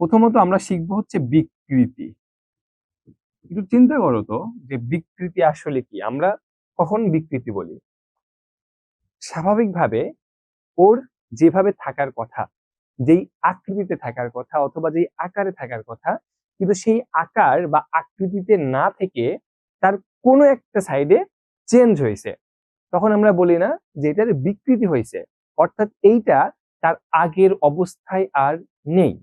প্রথমত আমরা শিখব হচ্ছে বিকৃতি। একটু চিন্তা করো তো যে বিকৃতি আসলে কি? আমরা কখন বিকৃতি বলি? স্বাভাবিকভাবে ওর যেভাবে থাকার কথা, যেই আকৃতিতে থাকার কথা অথবা যেই আকারে থাকার কথা, কিন্তু সেই আকার বা আকৃতিতে না থেকে তার কোনো একটা সাইডে চেঞ্জ হয়েছে। তখন আমরা বলি না যে এটার বিকৃতি হয়েছে, অর্থাৎ এইটা তার আগের অবস্থায় আর নেই।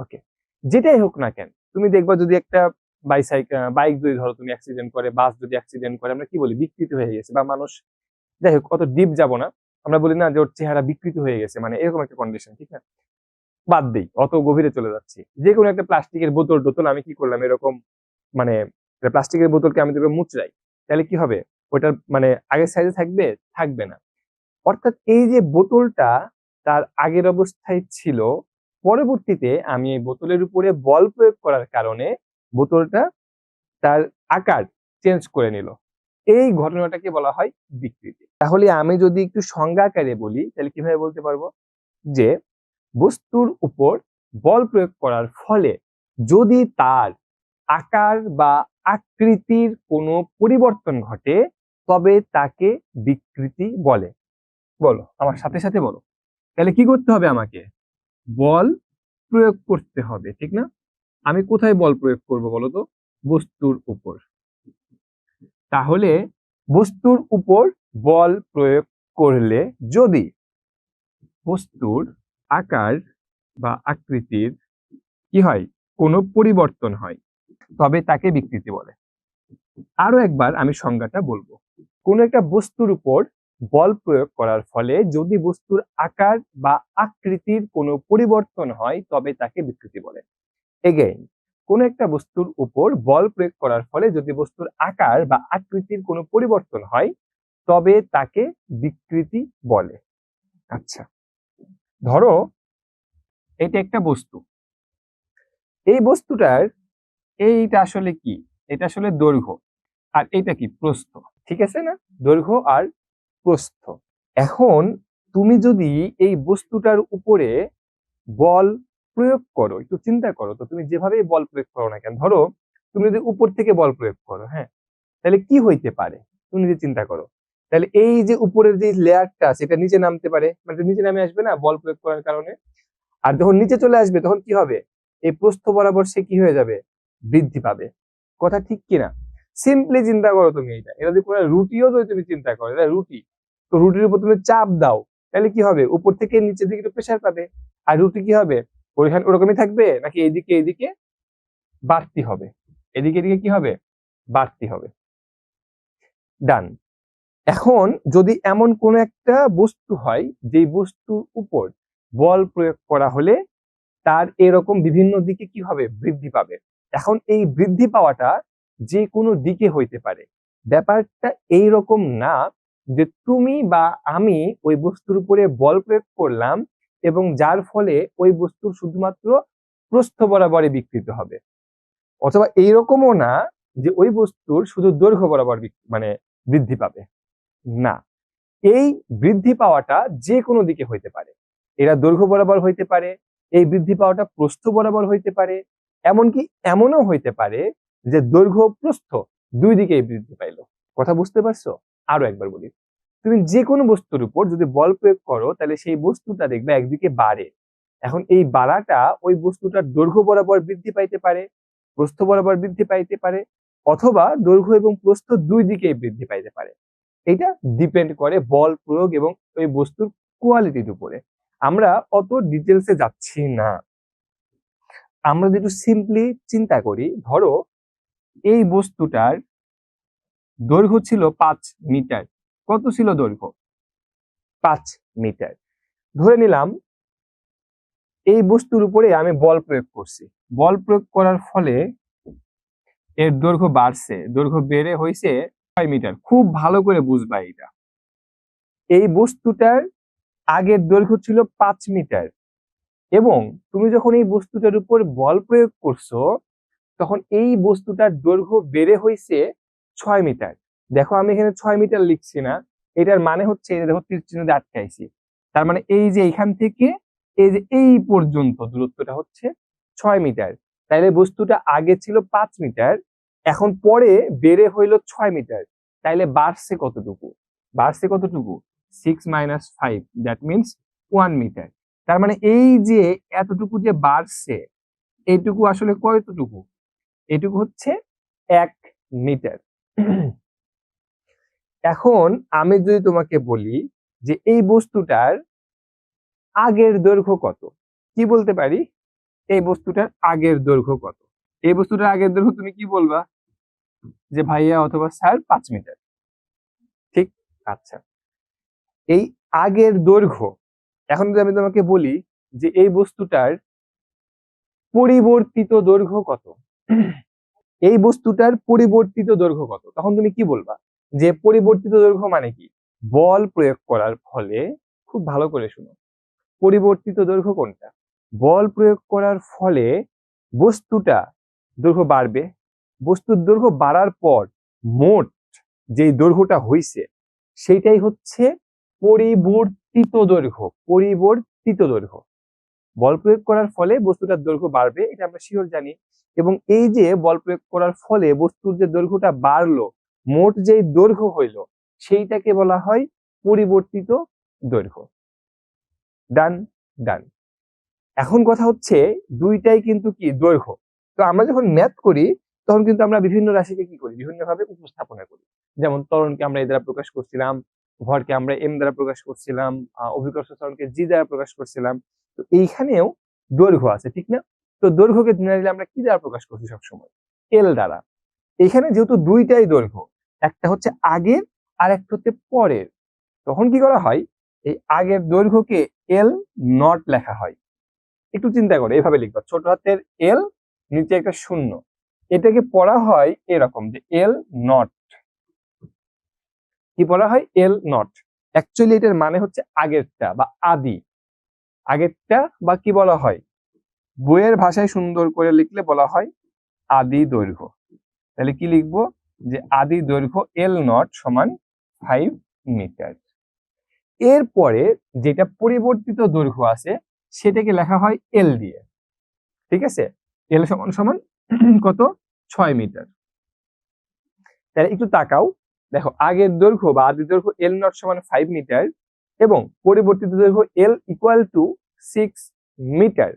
ওকে যেটাই হোক না কেন, তুমি দেখবা যদি একটা বাইসাইকেল বাইক যদি ধরো তুমি অ্যাক্সিডেন্ট করে বাস যদি অ্যাক্সিডেন্ট করে, আমরা কি বলি? বিকৃত হয়ে গেছে বা মানুষ, যাই হোক, অত ডিপ যাব না। আমরা বলি না যে ওর চেহারা বিকৃত হয়ে গেছে মানে এরকম একটা কন্ডিশন ঠিক না? বাদ দেই, অত গভীরে চলে যাচ্ছি। যে কোনো একটা প্লাস্টিকের বোতল টোতল আমি কি করলাম? এরকম মানে প্লাস্টিকের বোতলকে আমি তোকে মুচড়াই। তাহলে কি হবে? ওটার মানে আগের সাইজে থাকবে? থাকবে না। অর্থাৎ এই যে বোতলটা তার আগের অবস্থায় ছিল পরবর্তীতে আমি এই বোতলের উপরে বল প্রয়োগ করার কারণে বোতলটা তার আকার চেঞ্জ করে নিল। এই ঘটনাটাকে বলা হয় বিকৃতি। তাহলে আমি যদি একটু সংজ্ঞাকারে বলি, তাহলে কীভাবে বলতে পারব? যে বস্তুর উপর বল প্রয়োগ করার ফলে যদি তার আকার বা আকৃতির কোনো পরিবর্তন ঘটে, তবে তাকে বিকৃতি বলে। বলো, আমার সাথে সাথে বলো। তাহলে কি করতে হবে আমাকে? বল প্রয়োগ করতে হবে, ঠিক না? আমি কোথায় বল প্রয়োগ করব বলো তো বস্তুর উপর। তাহলে বস্তুর উপর বল প্রয়োগ করলে যদি বস্তুর আকার বা আকৃতির কি হয়? কোনো পরিবর্তন হয়, তবে তাকে বিকৃতি বলে। আরও একবার আমি সংজ্ঞাটা বলব। কোনো একটা বস্তুর উপর বল প্রয়োগ করার ফলে যদি বস্তুর আকার বা আকৃতির কোনো পরিবর্তন হয়, তবে তাকে বিকৃতি বলে। এগেইন কোন একটা বস্তুর উপর বল প্রয়োগ করার ফলে যদি বস্তুর আকার বা আকৃতির কোনো পরিবর্তন হয়, তবে তাকে বিকৃতি বলে। আচ্ছা ধরো এটা একটা বস্তু। এই বস্তুটার এইটা আসলে কি? এটা আসলে দৈর্ঘ্য। আর এটা কি? প্রস্থ। ঠিক আছে না? দৈর্ঘ্য আর প্রস্থ। এখন তুমি যদি এই বস্তুটার উপরে বল প্রয়োগ করো, একটু চিন্তা করো তো তুমি যেভাবে বল প্রয়োগ করো না কেন, ধরো তুমি যদি উপর থেকে বল প্রয়োগ করো হ্যাঁ? তাহলে কি হইতে পারে? তুমি যদি চিন্তা করো। তাহলে এই যে উপরের যে লেয়ারটা সেটা নিচে নামতে পারে। মানে নিচে নামে আসবে না বল প্রয়োগ করার কারণে? আর যখন নিচে চলে আসবে, তখন কি হবে? এই প্রস্থ বরাবর সে কি হয়ে যাবে? বৃদ্ধি পাবে। কথা ঠিক কিনা? সিম্পলি চিন্তা করো তুমি এটা। এটা যদি কোনো রুটিও যদি তুমি চিন্তা করো, এটা রুটি। তো রুটির উপর তুমি চাপ দাও, তাহলে কি হবে? উপর থেকে নিচের দিকে প্রেশার পাবে। আর রুটি কি হবে? ওইখানে ওরকমই থাকবে? নাকি এইদিকে এইদিকে বাড়তি হবে? এদিকে এদিকে কি হবে? বাড়তি হবে। ডান এখন যদি এমন কোন একটা বস্তু হয় যে বস্তুর উপর বল প্রয়োগ করা হলে তার এরকম বিভিন্ন দিকে কি হবে? বৃদ্ধি পাবে। এখন এই বৃদ্ধি পাওয়াটা যে কোনো দিকে হইতে পারে। ব্যাপারটা এই রকম না যে তুমি বা আমি ওই বস্তুর উপরে বল প্রয়োগ করলাম এবং যার ফলে ওই বস্তুর শুধুমাত্র প্রস্থ বরাবরে বিকৃত হবে। অথবা এইরকমও না যে ওই বস্তুর শুধু দৈর্ঘ্য বরাবর মানে বৃদ্ধি পাবে। না। এই বৃদ্ধি পাওয়াটা যে কোনো দিকে হইতে পারে। এরা দৈর্ঘ্য বরাবর হইতে পারে, এই বৃদ্ধি পাওয়াটা প্রস্থ বরাবর হইতে পারে, এমনকি এমনও হইতে পারে যে দৈর্ঘ্য প্রস্থ দুই দিকেই বৃদ্ধি পাইলো। কথা বুঝতে পারছ? আরও একবার বলি। তুমি যে কোনো বস্তুর উপর যদি বল প্রয়োগ করো, তাহলে সেই বস্তুটা দেখবে একদিকে বাড়ে। এখন এই বাড়াটা ওই বস্তুটার দৈর্ঘ্য বরাবর বৃদ্ধি পাইতে পারে, প্রস্থ বরাবর বৃদ্ধি পাইতে পারে, অথবা দৈর্ঘ্য এবং প্রস্থ দুই দিকেই বৃদ্ধি পাইতে পারে। এটা ডিপেন্ড করে বল প্রয়োগ এবং ওই বস্তুর কোয়ালিটির উপরে। আমরা অত ডিটেলসে যাচ্ছি না। আমরা যদি একটু সিম্পলি চিন্তা করি, ধরো এই বস্তুটার দৈর্ঘ্য ছিল পাঁচ মিটার। কত ছিল দৈর্ঘ্য? পাঁচ মিটার। ধরে নিলাম, এই বস্তুর উপরে আমি বল প্রয়োগ করছি। বল প্রয়োগ করার ফলে এর দৈর্ঘ্য বাড়ছে। দৈর্ঘ্য বেড়ে হয়েছে ছয় মিটার। খুব ভালো করে বুঝবা এটা এই বস্তুটার আগের দৈর্ঘ্য ছিল পাঁচ মিটার। এবং তুমি যখন এই বস্তুটার উপর বল প্রয়োগ করছ, তখন এই বস্তুটার দৈর্ঘ্য বেড়ে হয়েছে ছয় মিটার। দেখো আমি এখানে ছয় মিটার লিখছি না। এটার মানে হচ্ছে দেখো তীর চিহ্ন দিয়ে আটকাইছি। তার মানে এই যে এখান থেকে এই যে এই পর্যন্ত দূরত্বটা হচ্ছে ছয় মিটার। তাইলে বস্তুটা আগে ছিল পাঁচ মিটার, এখন পরে বেড়ে হইল ছয় মিটার। তাইলে বাড়ছে কতটুকু? বাড়ছে কতটুকু? Six minus five that means one metre তার মানে এই যে এতটুকু যে বাড়ছে এইটুকু আসলে কতটুকু? এটুকু হচ্ছে এক মিটার। এখন আমি যদি তোমাকে বলি যে এই বস্তুটার আগের দৈর্ঘ্য কত? কি বলতে পারি? এই বস্তুটার আগের দৈর্ঘ্য কত? এই বস্তুটার আগের দৈর্ঘ্য তুমি কি বলবা? যে ভাইয়া অথবা স্যার পাঁচ মিটার। ঠিক? আচ্ছা। এই আগের দৈর্ঘ্য, এখন যদি আমি তোমাকে বলি যে এই বস্তুটার পরিবর্তিত দৈর্ঘ্য কত? এই বস্তুটার পরিবর্তিত দৈর্ঘ্য কত? তখন তুমি কি বলবা? যে পরিবর্তিত দৈর্ঘ্য মানে কি? বল প্রয়োগ করার ফলে, খুব ভালো করে শুনো, পরিবর্তিত দৈর্ঘ্য কোনটা? বল প্রয়োগ করার ফলে বস্তুটা দৈর্ঘ্য বাড়বে। বস্তুর দৈর্ঘ্য বাড়ার পর মোট যেই দৈর্ঘ্যটা হইছে, সেইটাই হচ্ছে পরিবর্তিত দৈর্ঘ্য পরিবর্তিত দৈর্ঘ্য। বল প্রয়োগ করার ফলে বস্তুটার দৈর্ঘ্য বাড়বে, এটা আমরা শিওর জানি। এবং এই যে বল প্রয়োগ করার ফলে বস্তুর যে দৈর্ঘ্যটা বাড়লো, মোট যেই দৈর্ঘ্য হইল, সেইটাকে বলা হয় পরিবর্তিত দৈর্ঘ্য। ডান ডান। এখন কথা হচ্ছে দুইটাই কিন্তু কি দৈর্ঘ্য। তো আমরা যখন ম্যাথ করি, তখন কিন্তু আমরা বিভিন্ন রাশিকে কি করি? বিভিন্ন ভাবে উপস্থাপনা করি। যেমন তরণকে আমরা এ দ্বারা প্রকাশ করছিলাম, ভরকে আমরা এম দ্বারা প্রকাশ করছিলাম অভিকর্ষ ত্বরণকে জি দ্বারা প্রকাশ করছিলাম। তো এইখানেও দৈর্ঘ্য আছে, ঠিক না? তো দৈর্ঘ্যকে জেনারেলি আমরা কি দ্বারা প্রকাশ করছি সবসময়? এল দ্বারা। এখানে যেহেতু দুইটাই দৈর্ঘ্য, একটা হচ্ছে আগের আর একটা হচ্ছে পরের। তখন কি করা হয়? এই আগের দৈর্ঘ্যকে এল নট লেখা হয়। একটু চিন্তা করে, এভাবে লিখবা। ছোট হাতের এল নিচে একটা শূন্য। এটাকে পড়া হয় এরকম যে এল নট কি পড়া হয়? এল নট অ্যাকচুয়ালি এটার মানে হচ্ছে আগেরটা বা আদি। আগেরটা বা কি বলা হয়? বইয়ের ভাষায় সুন্দর করে লিখলে বলা হয় আদি দৈর্ঘ্য। তাহলে কি লিখব? যে আদি দৈর্ঘ্য এল নট সমান ফাইভ মিটার এরপরে যেটা পরিবর্তিত দৈর্ঘ্য আছে, সেটাকে লেখা হয় এল দিয়ে। ঠিক আছে? এল সমান সমান কত? ছয় মিটার তাহলে একটু তাকাও। দেখো, আগের দৈর্ঘ্য বা আদি দৈর্ঘ্য এল নট সমান ফাইভ মিটার এবং পরিবর্তিত দৈর্ঘ্য L equal to six metre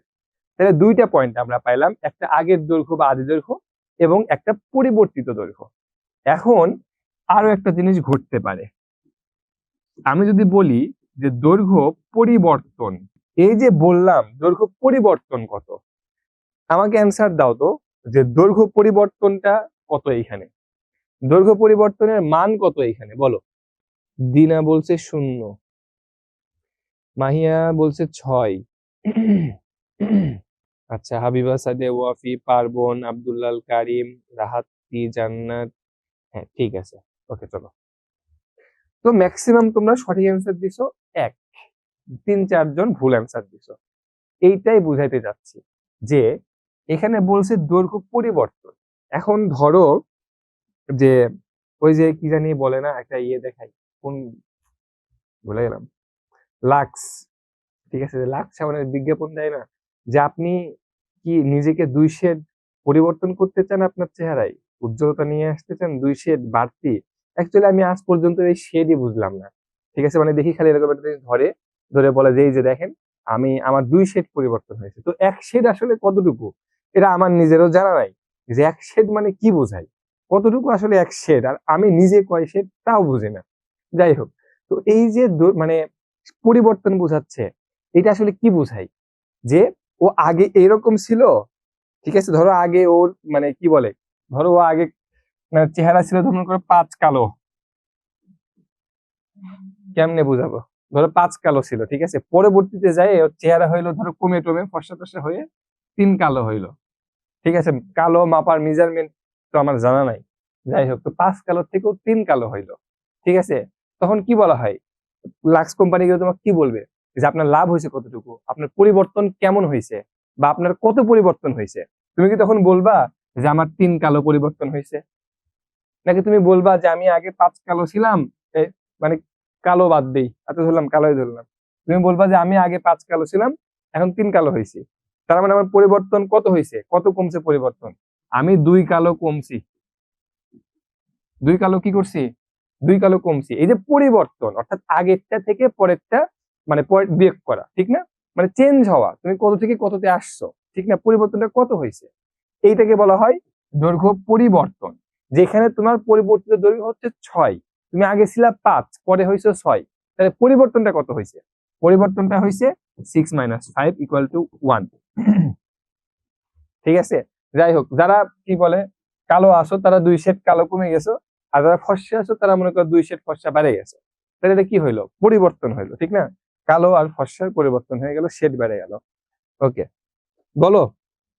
তাহলে দুইটা পয়েন্ট আমরা পাইলাম, একটা আগের দৈর্ঘ্য বা আদি দৈর্ঘ্য এবং একটা পরিবর্তিত দৈর্ঘ্য। এখন আরও একটা জিনিস ঘটতে পারে। আমি যদি বলি যে দৈর্ঘ্য পরিবর্তন, এই যে বললাম দৈর্ঘ্য পরিবর্তন কত, আমাকে অ্যান্সার দাও তো যে দৈর্ঘ্য পরিবর্তনটা কত এইখানে। দৈর্ঘ্য পরিবর্তনের মান কত এইখানে, বলো। দিনা বলছে শূন্য, মাহিয়া বলছে ছয়। আচ্ছা হাবিবা সাদে ওয়াফি পার্বন আব্দুল্লাল কারিম, রাহাতি, জান্নাত। হ্যাঁ ঠিক আছে। ওকে, চলো। তো ম্যাক্সিমাম তোমরা সঠিক অ্যান্সার দিছো এক। তিন চারজন ভুল অ্যান্সার দিছো। এইটাই বুঝাইতে যাচ্ছি যে, এখানে বলছে দৈর্ঘ্য পরিবর্তন। এখন ধরো যে, ওই যে কি জানি বলে না, একটা ইয়ে দেখাই, কোন ভুলে গেলাম। লাক্স। ঠিক আছে, লাক্স সাবানের বিজ্ঞাপন দেয় না। যে আপনি কি নিজেকে দুই শেড পরিবর্তন করতে চান আপনার চেহারায়? উজ্জ্বলতা নিয়ে আসতে চান, দুই শেড বাড়তি? অ্যাকচুয়ালি আমি আজ পর্যন্ত এই শেডই বুঝলাম না। ঠিক আছে? মানে দেখি খালি এরকম একটা ধরে ধরে বলে যে, এই যে দেখেন, আমি, আমার দুই শেড পরিবর্তন হয়েছে। তো এক শেড আসলে কতটুকু? এটা আমার নিজেরও জানা নাই। যে এক শেড মানে কি বোঝায়? কতটুকু আসলে এক শেড আর আমি নিজে কয় শেড তাও বুঝি না। যাই হোক, তো এই যে মানে পরিবর্তন বোঝাচ্ছে, এটা আসলে কি বোঝায়? যে ও আগে এরকম ছিল? ঠিক আছে, ধরো আগে ওর মানে কি বলে? ধরো ও আগে মানে চেহারা ছিল ধরুন করে পাঁচ কালো। কেমনে বুঝাবো? ধরো পাঁচ কালো ছিল, ঠিক আছে? পরবর্তীতে যায় ওর চেহারা হইল ধরো কমে টমে ফর্সা টর্সা হয়ে তিন কালো হইল। ঠিক আছে? কালো, মাপার মেজারমেন্ট তো আমার জানা নাই। যাই হোক, তো পাঁচ কালো থেকেও তিন কালো হইল। ঠিক আছে? তখন কি বলা হয়? লাক্স কোম্পানি গিয়ে তোমাকে কি বলবে? যে আপনার লাভ হয়েছে কতটুকু, আপনার পরিবর্তন কেমন হয়েছে বা আপনার কত পরিবর্তন হয়েছে? তুমি কি তখন বলবা যে আমার তিন কালো পরিবর্তন হয়েছে? নাকি তুমি বলবা যে আমি আগে পাঁচ কালো ছিলাম মানে কালো বাদ দেই আচ্ছা ধরলাম, কালোই ধরলাম। তুমি বলবা যে আমি আগে পাঁচ কালো ছিলাম, এখন তিন কালো হয়েছি। তার মানে আমার পরিবর্তন কত হয়েছে? কত কমছে পরিবর্তন? আমি দুই কালো কমছি। দুই কালো কি করছি? দুই কালো কমছি। এই যে পরিবর্তন, অর্থাৎ আগেরটা থেকে পরেরটা মানে বিয়োগ করা, ঠিক না? মানে চেঞ্জ হওয়া, তুমি কত থেকে কততে আসছো, ঠিক না? পরিবর্তনটা কত হয়েছে? এইটাকে বলা হয় দৈর্ঘ্য পরিবর্তন, যেখানে তোমার পরিবর্তিত দৈর্ঘ্য হচ্ছে ছয়। তুমি আগে ছিলা পাঁচ, পরে হয়েছে ছয়। তাহলে পরিবর্তনটা কত হয়েছে? পরিবর্তনটা হয়েছে six minus five equal to one ঠিক আছে? যাই হোক, যারা কি বলে, কালো আসো তারা দুই শেড কালো কমে গেছো, আর যারা ফর্সা আসো তারা মনে করো দুই শেড ফর্সা বেড়ে গেছে। তাহলে এটা কি হইল? পরিবর্তন হইল, ঠিক না? কালো আর ফর্সার পরিবর্তন হয়ে গেল শেড বেড়ে গেল। ওকে বলো,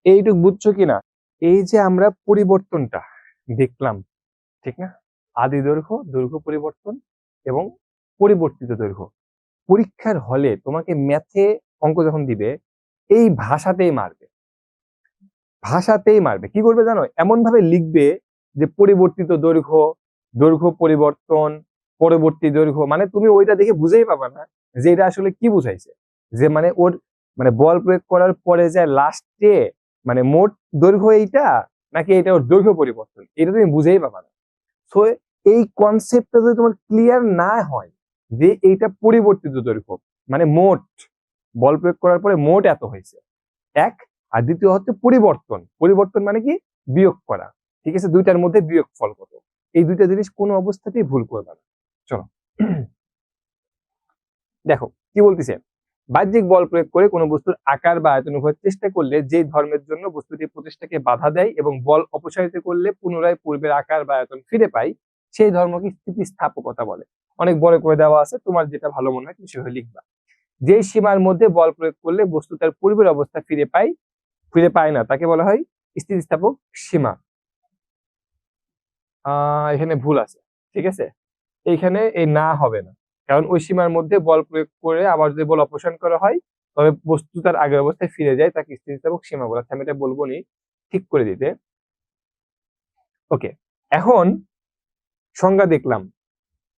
এইটুক বুঝছ কিনা? এই যে আমরা পরিবর্তনটা দেখলাম, ঠিক না? আদি দৈর্ঘ্য দৈর্ঘ্য পরিবর্তন এবং পরিবর্তিত দৈর্ঘ্য। পরীক্ষার হলে তোমাকে ম্যাথে অঙ্ক যখন দিবে, এই ভাষাতেই মারবে। ভাষাতেই মারবে। কি করবে জানো? এমন ভাবে লিখবে যে পরিবর্তিত দৈর্ঘ্য দৈর্ঘ্য পরিবর্তন, পরবর্তী দৈর্ঘ্য মানে তুমি ওইটা দেখে বুঝেই পাবা না। যে এটা আসলে কি বুঝাইছে? যে মানে ওর মানে বল প্রয়োগ করার পরে যে লাস্টে মানে মোট দৈর্ঘ্য এইটা নাকি এটা ওর দৈর্ঘ্য পরিবর্তন? এটা তুমি বুঝেই পাবা না। সো এই কনসেপ্টটা যদি তোমার ক্লিয়ার না হয় যে এইটা পরিবর্তিত দৈর্ঘ্য মানে মোট, বল প্রয়োগ করার পরে মোট এত হয়েছে। এক, আর দ্বিতীয় হচ্ছে পরিবর্তন। পরিবর্তন মানে কি? বিয়োগ করা। ঠিক আছে? দুইটার মধ্যে বিয়োগ ফল কত? এই দুইটা জিনিস কোনো অবস্থাতেই ভুল করবে না। চলো। দেখো, কি বলতেছে? বাহ্যিক বল প্রয়োগ করে কোনো বস্তুর আকার বা আয়তন উভয়ের চেষ্টা করলে যে ধর্মের জন্য বস্তুটি প্রতিষ্ঠাকে বাধা দেয় এবং বল অপসারিত করলে পুনরায় পূর্বের আকার বা আয়তন ফিরে পাই সেই ধর্মকে স্থিতিস্থাপকতা বলে। অনেক বড় করে দেওয়া আছে, তোমার যেটা ভালো মনে হয় তুমি সেভাবে লিখবা। যে সীমার মধ্যে বল প্রয়োগ করলে বস্তু তার পূর্বের অবস্থা ফিরে পায় ফিরে পায় না, তাকে বলা হয় স্থিতিস্থাপক সীমা। আহ, এখানে ভুল আছে, ঠিক আছে? এইখানে এই না হবে না। কারণ ওই সীমার মধ্যে বল প্রয়োগ করে আবার যদি বল অপসারণ করা হয়, তবে বস্তু তার আগের অবস্থায় ফিরে যায় তাকে স্থিতিস্থাপক সীমা বলা আমি এটা বলব ঠিক করে দিতে। ওকে, এখন সংজ্ঞা দেখলাম।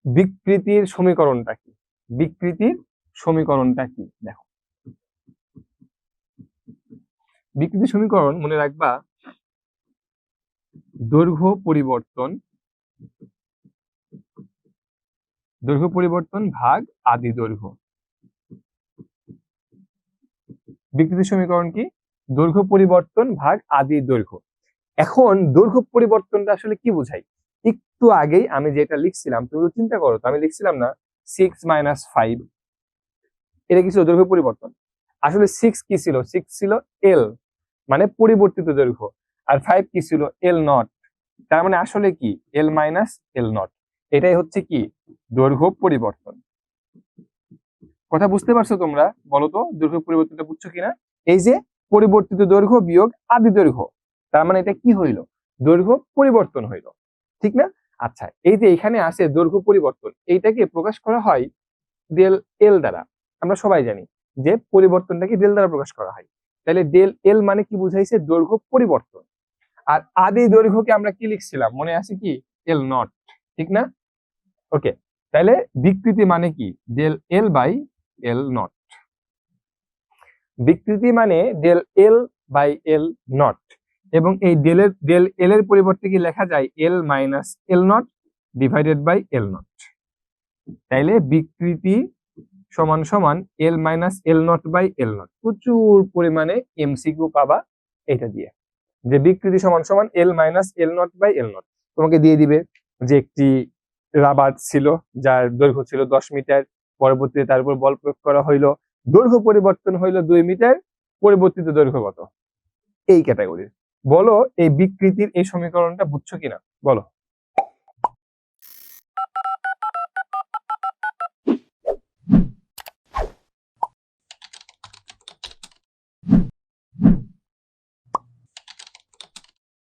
বিকৃতির সমীকরণটা কি? বিকৃতির সমীকরণটা কি? দেখো। বিকৃতি সমীকরণ মনে রাখবা। দৈর্ঘ্য পরিবর্তন দৈর্ঘ্য পরিবর্তন ভাগ আদি দৈর্ঘ্য। বিকৃতি সমীকরণ কি? দৈর্ঘ্য পরিবর্তন ভাগ আদি দৈর্ঘ্য। এখন দৈর্ঘ্য পরিবর্তনটা আসলে কি বোঝাই একটু আগেই আমি যেটা লিখছিলাম, তুমি চিন্তা করো, তো আমি লিখছিলাম না সিক্স মাইনাস ফাইভ এটা কি ছিল দৈর্ঘ্য পরিবর্তন? আসলে সিক্স কি ছিল? সিক্স ছিল এল মানে পরিবর্তিত দৈর্ঘ্য। আর ফাইভ কি ছিল এল নট তার মানে আসলে কি? এল মাইনাস এল নট এটাই হচ্ছে কি? দৈর্ঘ্য পরিবর্তন। কথা বুঝতে পারছ তোমরা? বলো তো দৈর্ঘ্য পরিবর্তনটা বুঝছ কিনা? এই যে পরিবর্তিত দৈর্ঘ্য বিয়োগ আদি দৈর্ঘ্য, তার মানে এটা কি হইল? দৈর্ঘ্য পরিবর্তন হইল। ঠিক না? আচ্ছা এই যে এখানে আসে দৈর্ঘ্য পরিবর্তন, এইটাকে প্রকাশ করা হয় ডেল এল দ্বারা। আমরা সবাই জানি যে পরিবর্তনটাকে ডেল দ্বারা প্রকাশ করা হয়। তাহলে ডেল এল মানে কি বুঝাইছে? দৈর্ঘ্য পরিবর্তন। আর আদি দৈর্ঘ্যকে আমরা কি লিখছিলাম? মনে আছে কি? এল নট ঠিক না? ওকে তাহলে বিকৃতি মানে কি? Del L by L nought বিকৃতি মানে del L by L nought এবং এই ডেলের ডেল এল এর পরিবর্তে কি লেখা যায়? L minus L nought divided by L nought তাইলে বিকৃতি সমান সমান L minus L nought by L nought প্রচুর পরিমাণে এমসিকিউ পাবা এটা দিয়ে। যে বিকৃতি সমান সমান L minus L nought by L nought তোমাকে দিয়ে দিবে যে একটি রাবার ছিল, যার দৈর্ঘ্য ছিল দশ মিটার। পরবর্তীতে তার উপর বল প্রয়োগ করা হইল। দৈর্ঘ্য পরিবর্তন হইল দুই মিটার, পরিবর্তিত দৈর্ঘ্য কত? এই ক্যাটাগরির বলো, এই বিকৃতির এই সমীকরণটা বুঝছ কিনা? বলো।